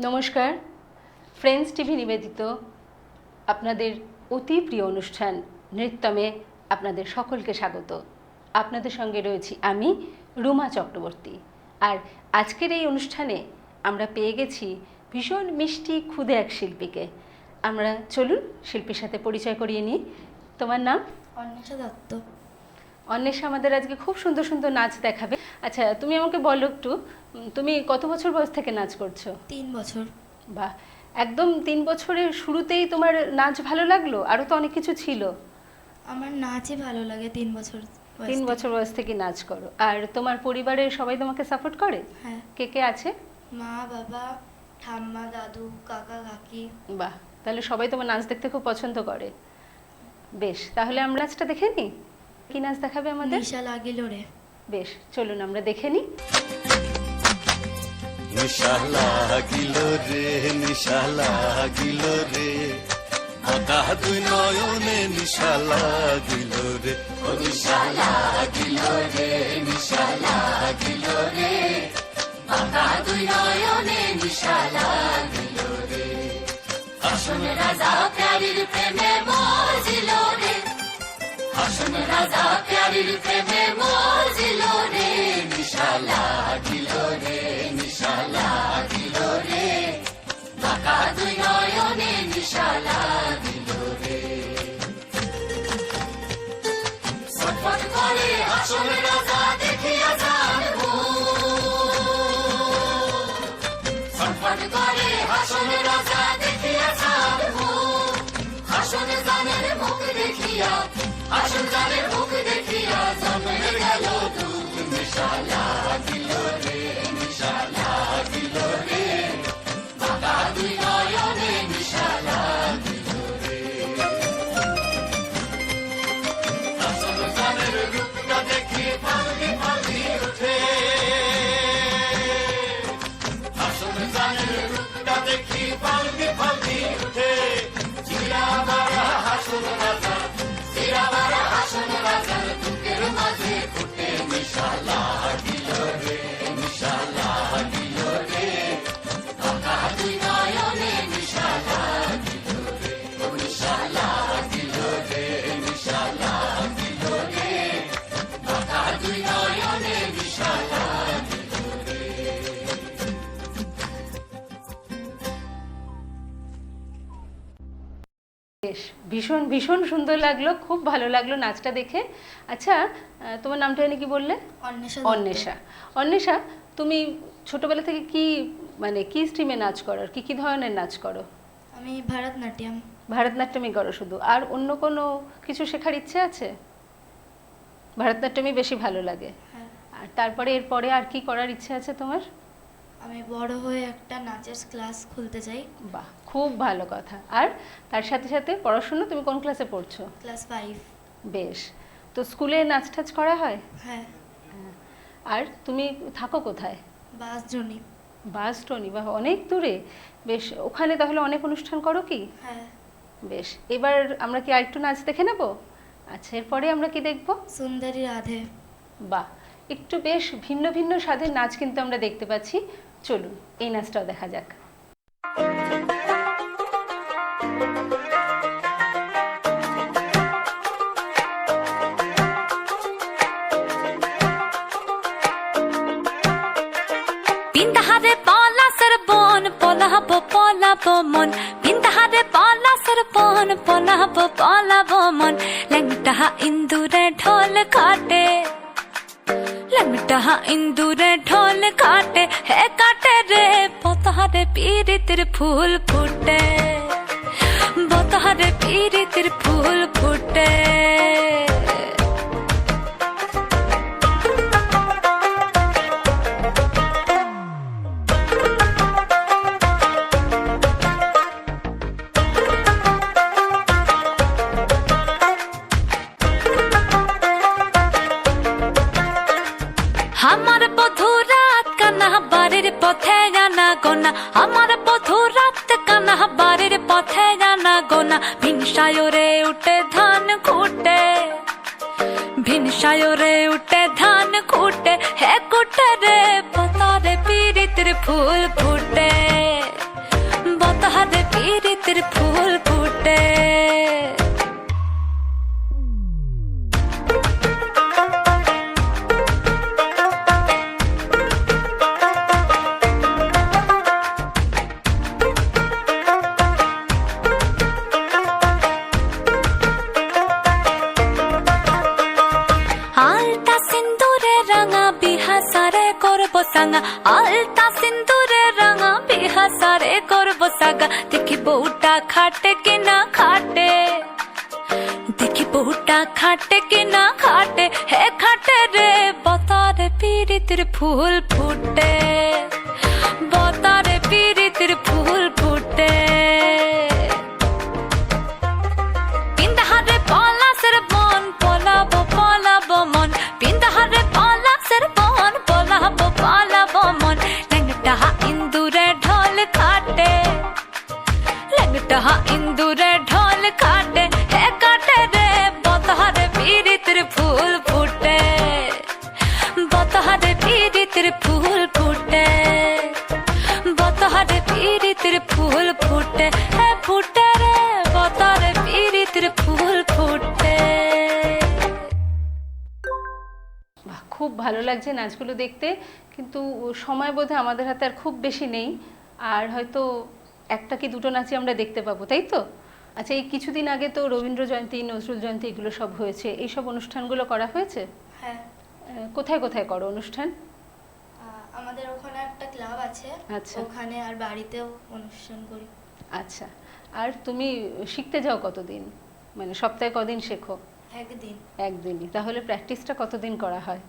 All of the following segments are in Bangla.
নমস্কার। ফ্রেন্ডস টিভি নিবেদিত আপনাদের অতি প্রিয় অনুষ্ঠান নৃত্যমে আপনাদের সকলকে স্বাগত। আপনাদের সঙ্গে রয়েছি আমি রুমা চক্রবর্তী। আর আজকের এই অনুষ্ঠানে আমরা পেয়ে গেছি ভীষণ মিষ্টি ক্ষুদে এক শিল্পীকে। আমরা চলুন শিল্পীর সাথে পরিচয় করিয়ে নিই। তোমার নাম? অন্বেষা দত্ত। অন্বেষা আমাদের আজকে খুব সুন্দর সুন্দর নাচ দেখাবে। আচ্ছা তুমি আমাকে বলো একটু তুমি কত বছর বয়স থেকে নাচ করছ? তিন বছর। বাহ একদম তিন বছরের শুরুতেই তোমার নাচ ভালো লাগল? আরও তো অনেক কিছু ছিল। আমার নাচই ভালো লাগে তিন বছর তিন। বছর বয়স থেকে নাচ করো। আর তোমার পরিবারের সবাই তোমাকে সাপোর্ট করে? হ্যাঁ। কে কে আছে? মা বাবা ঠাম্মা দাদু কাকা কাকি। বাহ তাহলে সবাই তোমার নাচ দেখতে খুব পছন্দ করে। বেশ তাহলে আমরা নাচটা দেখে নিই? কি নাচ দেখাবে আমাদের? নিশা লাগিল রে বেশ চলুন আমরা দেখে নিই। নিশা লাগিল রে নিশা লাগিল রে আদা দুই নয়নে নিশা লাগিল রে ও নিশা লাগিল রে নিশা লাগিল রে দুই নয়নে নিশা লাগিল রে আসন রাজা প্যারির প্রেমে মজিল রে রাজা প্যারির প্রেমে মজিল রে নিশা লাগিল রে নিশা লাগিল রে বাঁকা দুই নয়নে নিশা লাগিল রে ছটফট করে আসন রাজা দেখিয়া জানব ছটফট করে আসন রাজা দেখিয়া জানব আসন জানের মুখ দেখিয়া আসন জানের মুখ দেখিয়া বেশ ভীষণ ভীষণ সুন্দর লাগল খুব ভালো লাগল নাচটা দেখে। আচ্ছা তোমার নামটা জানি কি বললে? অন্বেষা অন্বেষা। অন্বেষা তুমি ছোটবেলা থেকে কি মানে কি স্ট্রিমে নাচ করো? আর কি কি ধরনের নাচ করো? আমি ভারতনাট্যম। ভারতনাট্যমই করো শুধু। আর অন্য কোনো কিছু শেখার ইচ্ছে আছে? ভারতনাট্যমই বেশি ভালো লাগে। হ্যাঁ। আর তারপরে এরপরে আর কি করার ইচ্ছে আছে তোমার? আমি বড় হয়ে একটা নাচের ক্লাস খুলতে চাই। বাহ খুব ভালো কথা। আর তার সাথে সাথে পড়াশুনো তুমি কোন ক্লাসে পড়ছো? Class five. বেশ তো স্কুলে নাচ টাচ করা হয়? হ্যাঁ। আর তুমি থাকো কোথায়? বাস জনি বাসটনি বা অনেক দূরে। বেশ ওখানে তাহলে অনেক অনুষ্ঠান করো কি? হ্যাঁ। বেশ এবার আমরা কি আরেকটু নাচ দেখে নেব? আচ্ছা এরপরে আমরা কি দেখব? সুন্দরী রাধে। বাহ একটু বেশ ভিন্ন ভিন্ন স্বাদের নাচ কিন্তু আমরা দেখতে পাচ্ছি। চলুন এই নাচটাও দেখা যাক। পলাব পলাব মন। পলা সরবন পলাব পলাব মন লেংটা ইন্দুরে ঢোল কাটে লেংটা ইন্দুরে ঢোল কাটে হে কাটে রে পতহারে পীরিতির ফুল ফুটে বতহারে পীরিতির ফুল ফুটে গোনা আমার বধু রাত কানা, বাড়ির পথে জানা গোনা ভিনসায়রে উঠে ধান খুটে। ভিনসায়রে উঠে ধান খুটে, হে কুটে রে, পতারে পীড়িতের ফুল সাঙ্গা আলতা সিন্দুরে রাঙা বিহাসারে করব সাগা দেখি বউটা খাটে কিনা খাটে দেখি বউটা খাটে কিনা খাটে হে খাটে রে বতারে পিরিতির ফুল ফুটে ইন্দুরে ঢোল খাটে, হে কাটে রে, বতহারে পীড়িতের ফুল ফুটে। বতহারে পীড়িতের ফুল ফুটে। বতহারে পীড়িতের ফুল ফুটে, হে ফুটে রে, বতহারে পীড়িতের ফুল ফুটে। খুব ভালো লাগছে নাচগুলো দেখতে, কিন্তু সময় বোধহয় আমাদের হাতে আর খুব বেশি নেই। আর হয়তো একটা কি দুটো নাচই আমরা দেখতে পাবো তাই তো? আচ্ছা এই কিছুদিন আগে তো রবীন্দ্র জয়ন্তী নজরুল জয়ন্তী এগুলো সব হয়েছে এই সব অনুষ্ঠানগুলো করা হয়েছে? হ্যাঁ। কোথায় কোথায় করো অনুষ্ঠান? আমাদের ওখানে একটা ক্লাব আছে আচ্ছা। ওখানে আর বাড়িতেও অনুষ্ঠান করি। আচ্ছা আর তুমি শিখতে যাও কতদিন? মানে সপ্তাহে কদিন শেখো? একদিন। একদিনই তাহলে প্র্যাকটিসটা কতদিন করা হয়?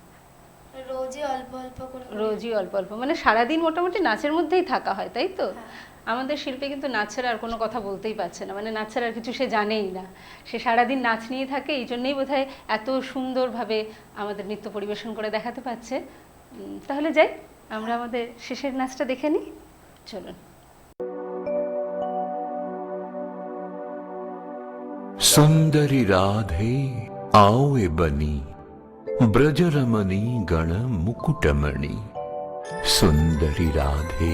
রোজই অল্প অল্প করে। রোজই অল্প অল্প মানে সারাদিন মোটামুটি নাচের মধ্যেই থাকা হয় তাই তো? হ্যাঁ। আমাদের শিল্পী কিন্তু নাচ ছাড়া আর কোনো কথা বলতেই পারছে না মানে নাচ ছাড়া আর কিছু সে জানেই না সে সারাদিন নাচ নিয়ে থাকে এই জন্যই বোধহয় এত সুন্দরভাবে আমাদের নৃত্য পরিবেশন করে দেখাতে পারছে উম, তাহলে যাই আমরা আমাদের শেষের নাচটা দেখে নিই চলুন सुंदरी राधे आओए बनी ब्रजरमणी गण मुकुटमणि सुंदरी राधे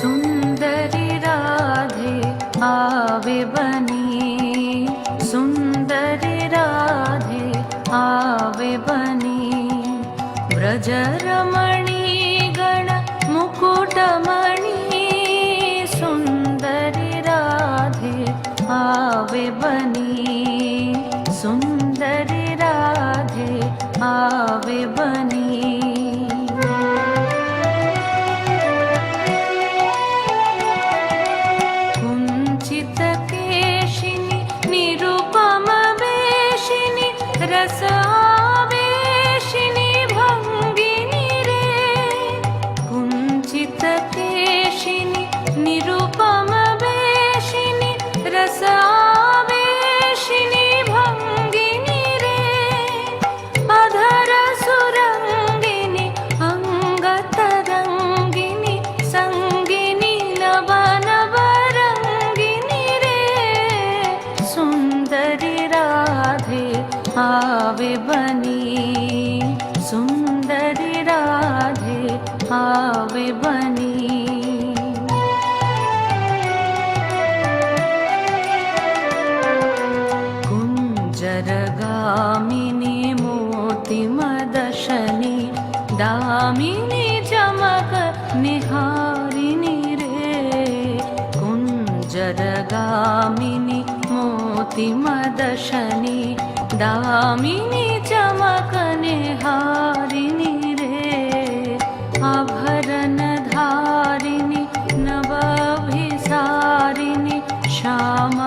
सुरि राधे आव बनी। सुन्दरि राधे आवी व्रजरमणि गणमुकुटमणि सुन्दरि राधे आवे बनि। सुन्दर राधे आ जरगामिनि मोतिमदशनि दामिनि चमकने हारिणि रे। आभरणधारिणी नवभिसारिणि श्याम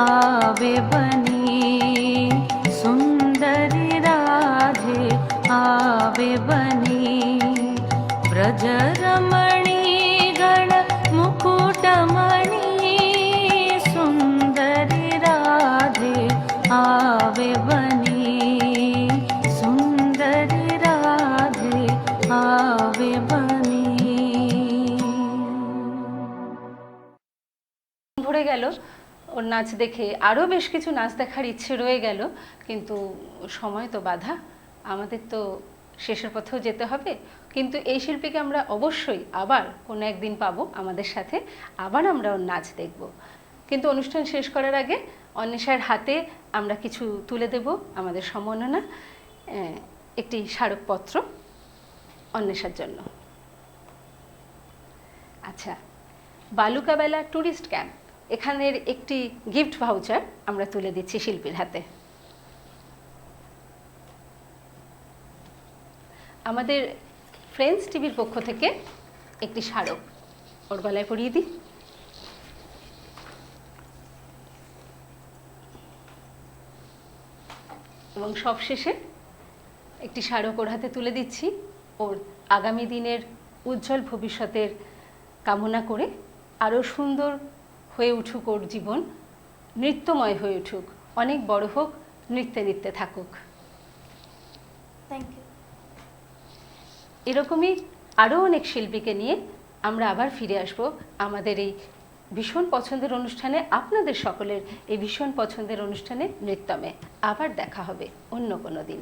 आवे ी सुन्दरि राधे आवे आवी ब्रजरमणि गणकमुकुटमणि सुन्दरि राधे आवे आवी सुन्दरि राधे आवी पु ওর নাচ দেখে আরও বেশ কিছু নাচ দেখার ইচ্ছে রয়ে গেল, কিন্তু সময় তো বাধা। আমাদের তো শেষের পথেও যেতে হবে। কিন্তু এই শিল্পীকে আমরা অবশ্যই আবার কোনো একদিন পাবো আমাদের সাথে। আবার আমরা ওর নাচ দেখব। কিন্তু অনুষ্ঠান শেষ করার আগে অন্বেষার হাতে আমরা কিছু তুলে দেব আমাদের সম্মাননা একটি স্মারকপত্র অন্বেষার জন্য। আচ্ছা বালুকাবেলা ট্যুরিস্ট ক্যাম্প। এখানের একটি গিফট ভাউচার আমরা তুলে দিচ্ছি শিল্পীর হাতে। আমাদের ফ্রেন্ডস টিভির পক্ষ থেকে একটি স্মারক ওর গলায় পরিয়ে দিই। এবং সবশেষে একটি স্মারক ওর হাতে তুলে দিচ্ছি। ওর আগামী দিনের উজ্জ্বল ভবিষ্যতের কামনা করে আরও সুন্দর হয়ে উঠুক ওর জীবন নৃত্যময় হয়ে উঠুক। অনেক বড় হোক নৃত্যে নৃত্যে থাকুক। থ্যাংক ইউ এরকমই আরও অনেক শিল্পীকে নিয়ে আমরা আবার ফিরে আসব আমাদের এই ভীষণ পছন্দের অনুষ্ঠানে আপনাদের সকলের এই ভীষণ পছন্দের অনুষ্ঠানে নৃত্যমে। আবার দেখা হবে অন্য কোনো দিন।